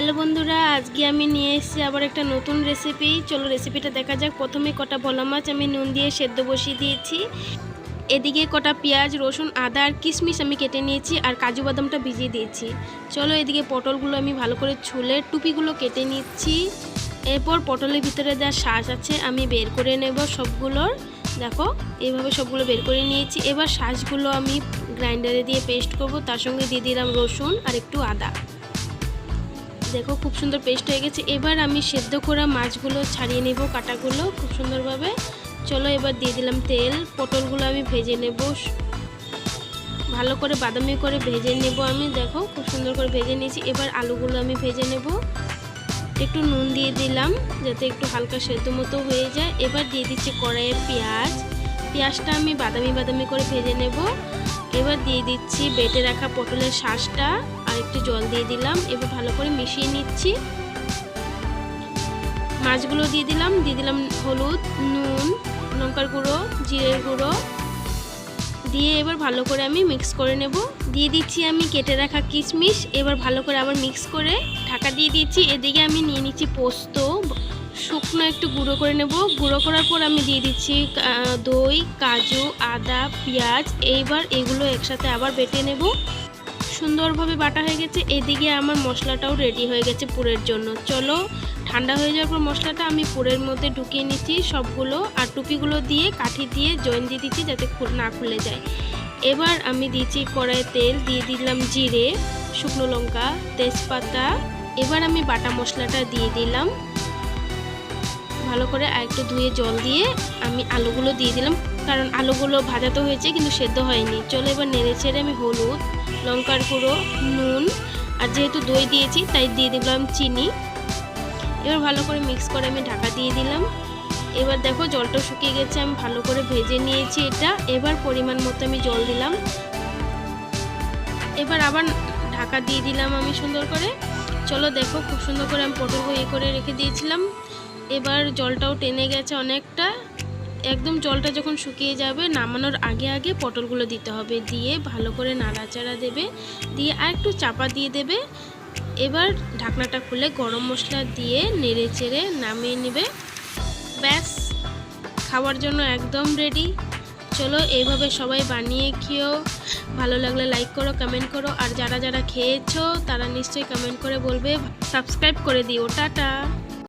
Hello বন্ধুরা, আজকে আমি নিয়ে এসেছি আবার একটা নতুন রেসিপি চলো রেসিপিটা দেখা যাক। প্রথমে কটা ভোলা মাছ আমি নুন দিয়ে সেদ্ধ বসিয়ে দিয়েছি। এদিকে কটা পেঁয়াজ, রসুন, আদা আর কিশমিশ আমি কেটে নিয়েছি আর কাজু বাদামটা ভিজিয়ে দিয়েছি। চলো এদিকে পটলগুলো আমি ভালো করে ছুলে টুপিগুলো কেটে নিচ্ছি। এরপর পটলের ভিতরে যা শ্বাস আছে আমি বের করে নেব সবগুলোর। দেখো, এইভাবে সবগুলো বের করে নিয়েছি। এবার শ্বাসগুলো আমি গ্রাইন্ডারে দিয়ে পেস্ট করব। তার সঙ্গে দিয়ে দিলাম রসুন আর একটু আদা। দেখো খুব সুন্দর পেস্ট হয়ে গেছে। এবার আমি সেদ্ধ করা মাছগুলো ছাড়িয়ে নেব কাটাগুলো খুব সুন্দরভাবে। চলো এবার দিয়ে দিলাম তেল, পটলগুলো আমি ভেজে নেব। ভালো করে বাদামি করে ভেজে নেব আমি, দেখো খুব সুন্দর করে ভেজে নিয়েছি। এবার আলুগুলো আমি ভেজে নেব। একটু নুন দিয়ে দিলাম যাতে একটু হালকা সেদ্ধ মতো হয়ে যায়। এবার দিয়ে দিচ্ছি কড়াইয়ে পেঁয়াজ। পেঁয়াজটা আমি বাদামি বাদামি করে ভেজে নেব। এবার দিয়ে দিচ্ছি বেটে রাখা পটলের শাঁসটা, আর একটু জল দিয়ে দিলাম। এবার ভালো করে মিশিয়ে নিচ্ছি। মাছগুলো দিয়ে দিলাম দিয়ে দিলাম হলুদ, নুন, লঙ্কার গুঁড়ো, জিরের গুঁড়ো। দিয়ে এবার ভালো করে আমি মিক্স করে নেব। দিয়ে দিচ্ছি আমি কেটে রাখা কিশমিশ। এবার ভালো করে আবার মিক্স করে ঢাকা দিয়ে দিচ্ছি। এদিকে আমি নিয়ে নিচ্ছি পোস্ত। শুকনো একটু গুঁড়ো করে নেব। গুঁড়ো করার পর আমি দিয়ে দিচ্ছি দই, কাজু, আদা, পেঁয়াজ। এইবার এগুলো একসাথে আবার বেটে নেব। সুন্দরভাবে বাটা হয়ে গেছে। এদিকে আমার মশলাটাও রেডি হয়ে গেছে পুরের জন্য। চলো, ঠান্ডা হয়ে যাওয়ার পর মশলাটা আমি পুরের মধ্যে ঢুকিয়ে নিচ্ছি সবগুলো। আর টুপিগুলো দিয়ে কাঠি দিয়ে জয়েন দিয়ে দিচ্ছি যাতে না খুলে যায়। এবার আমি দিচ্ছি কড়াই তেল, দিয়ে দিলাম জিরে, শুকনো লঙ্কা, তেজপাতা। এবার আমি বাটা মশলাটা দিয়ে দিলাম। ভালো করে একটু ধুয়ে জল দিয়ে আমি আলুগুলো দিয়ে দিলাম। কারণ আলুগুলো ভাজা তো হয়েছে কিন্তু সেদ্ধ হয়নি। চলো এবার নেড়ে ছেড়ে আমি হলুদ, লঙ্কার গুঁড়ো, নুন আর যেহেতু দই দিয়েছি তাই দিয়ে দিলাম চিনি। এবার ভালো করে মিক্স করে আমি ঢাকা দিয়ে দিলাম। এবার দেখো জলটা শুকিয়ে গেছে, আমি ভালো করে ভেজে নিয়েছি এটা। এবার পরিমাণ মতো আমি জল দিলাম। এবার আবার ঢাকা দিয়ে দিলাম আমি সুন্দর করে। চলো দেখো, খুব সুন্দর করে আমি পটল ইয়ে করে রেখে দিয়েছিলাম। এবার জলটাও টেনে গেছে অনেকটা। একদম জলটা যখন শুকিয়ে যাবে, নামানোর আগে আগে পটলগুলো দিতে হবে। দিয়ে ভালো করে নাড়াচাড়া দেবে। দিয়ে আর একটু চাপা দিয়ে দেবে। এবার ঢাকনাটা খুলে গরম মশলা দিয়ে নেড়ে চেড়ে নামিয়ে নেবে। ব্যাস, খাওয়ার জন্য একদম রেডি চলো, এইভাবে সবাই বানিয়ে খেয়েও ভালো লাগলে লাইক করো কমেন্ট করো। আর যারা যারা খেয়েছো, তারা নিশ্চয়ই কমেন্ট করে বলবে। সাবস্ক্রাইব করে দিও। টাটা।